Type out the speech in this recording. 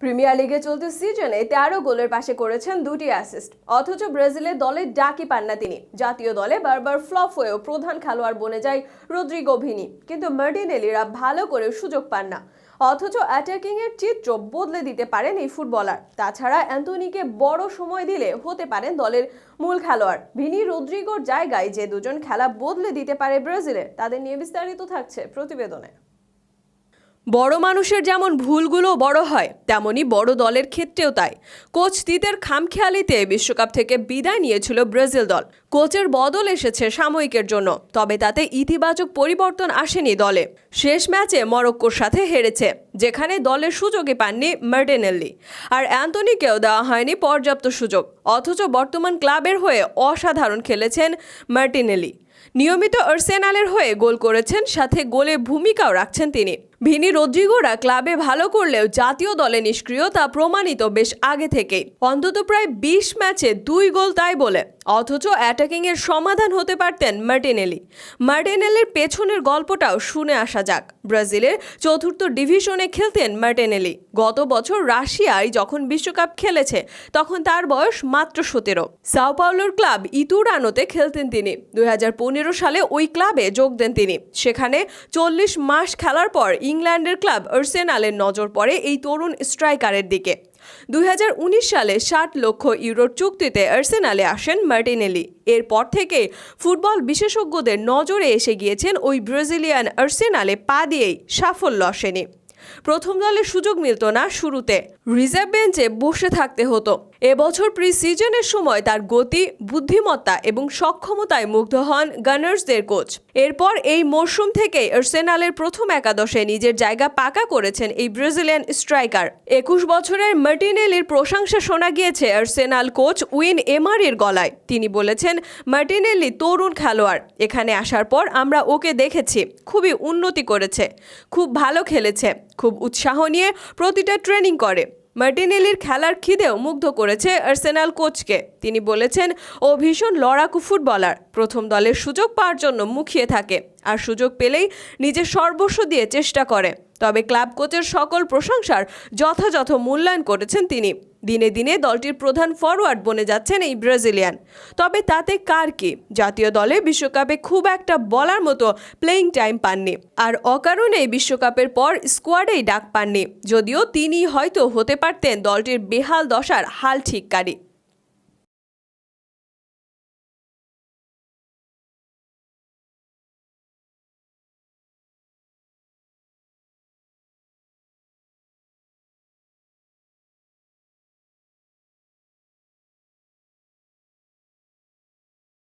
Premier লিগে চলতি সিজনে তেরো গোলের পাশে করেছেন দুটি অ্যাসিস্ট অথচ ব্রাজিলের দলে ডাকি পান না তিনি। জাতীয় দলে বারবার ফ্লপ হয়েও প্রধান খেলোয়াড় বনে যায় রদ্রিগো ভিনি। কিন্তু মার্টিনেলিরা ভালো করে সুযোগ পান না। অথচ অ্যাটাকিং এর চিত্র বদলে দিতে পারেন এই ফুটবলার। তাছাড়া অ্যান্টনিকে বড় সময় দিলে হতে পারেন দলের মূল খেলোয়াড়। ভিনি রদ্রিগোর জায়গায় যে দুজন খেলা বদলে দিতে পারে ব্রাজিলের তাদের নিয়ে বিস্তারিত থাকছে প্রতিবেদনে। বড় মানুষের যেমন ভুলগুলো বড় হয়, তেমনি বড় দলের ক্ষেত্রেও তাই। কোচ তিতের খামখেয়ালিতে বিশ্বকাপ থেকে বিদায় নিয়েছিল ব্রাজিল দল। কোচের বদল এসেছে সাময়িকের জন্য, তবে তাতে ইতিবাচক পরিবর্তন আসেনি দলে। শেষ ম্যাচে মরক্কোর সাথে হেরেছে, যেখানে দলের সুযোগই পাননি মার্টিনেল্লি আর অ্যান্টনিকেও দেওয়া হয়নি পর্যাপ্ত সুযোগ, অথচ বর্তমান ক্লাবের হয়ে অসাধারণ খেলেছেন মার্টিনেলি। নিয়মিত আর্সেনালের হয়ে গোল করেছেন, সাথে গোলে ভূমিকাও রাখছেন তিনি। ভিনি রদ্রিগোরা ক্লাবে ভালো করলেও জাতীয় দলে নিষ্ক্রিয় তা প্রমাণিত বেশ আগে থেকেই। অন্তত প্রায় বিশ ম্যাচে দুই গোল তাই বলে। অথচ অ্যাটাকিংয়ের সমাধান হতে পারতেন মার্টিনেলি। মার্টিনেলির পেছনের গল্পটাও শুনে আসা যাক। ব্রাজিলের চতুর্থ ডিভিশনে খেলতেন মার্টিনেলি। গত বছর রাশিয়ায় যখন বিশ্বকাপ খেলেছে, তখন তার বয়স মাত্র সতেরো। সাও পাওলোর ক্লাব ইতুরানোতে খেলতেন তিনি। দু হাজার পনেরো সালে ওই ক্লাবে যোগ দেন তিনি। সেখানে চল্লিশ মাস খেলার পর ইংল্যান্ডের ক্লাব আর্সেনালের নজর পড়ে এই তরুণ স্ট্রাইকারের দিকে। দুই হাজার উনিশ সালে ষাট লক্ষ ইউরোর চুক্তিতে আর্সেনালে আসেন মার্টিনেলি। এরপর থেকে ফুটবল বিশেষজ্ঞদের নজরে এসে গিয়েছেন ওই ব্রাজিলিয়ান আর্সেনালে পা দিয়েই সাফল্য আসেনি। প্রথম দলে সুযোগ মিলত না শুরুতে। রিজার্ভ বেঞ্চে বসে থাকতে হতো। এবছর প্রি সিজনের সময় তার গতি, বুদ্ধিমত্তা এবং সক্ষমতায় মুগ্ধ হন গানার্সদের কোচ এরপর এই মরশুম থেকেই আর্সেনালের প্রথম একাদশে নিজের জায়গা পাকা করেছেন এই ব্রাজিলিয়ান স্ট্রাইকার একুশ বছরের মার্টিনেলির প্রশংসা শোনা গিয়েছে আর্সেনাল কোচ উইন এমারির গলায়। তিনি বলেছেন, মার্টিনেলি তরুণ খেলোয়াড়। এখানে আসার পর আমরা ওকে দেখেছি। খুবই উন্নতি করেছে। খুব ভালো খেলেছে। খুব উৎসাহ নিয়ে প্রতিটা ট্রেনিং করে। মার্টিনেলির খেলার খিদেও মুগ্ধ করেছে আর্সেনাল কোচকে। তিনি বলেছেন, ও ভীষণ লড়াকু ফুটবলার। প্রথম দলের সুযোগ পাওয়ার জন্য মুখিয়ে থাকে। আর সুযোগ পেলেই নিজের সর্বস্ব দিয়ে চেষ্টা করে। তবে ক্লাব কোচের সকল প্রশংসার যথাযথ মূল্যায়ন করেছেন তিনি। দিনে দিনে দলটির প্রধান ফরওয়ার্ড বনে যাচ্ছেন এই ব্রাজিলিয়ান। তবে তাতে কার কি? জাতীয় দলে বিশ্বকাপে খুব একটা বলার মতো প্লেইং টাইম পাননি। আর অকারণেই বিশ্বকাপের পর স্কোয়াডেই ডাক পাননি। যদিও তিনি হয়তো হতে পারতেন দলটির বেহাল দশার হাল ঠিককারী।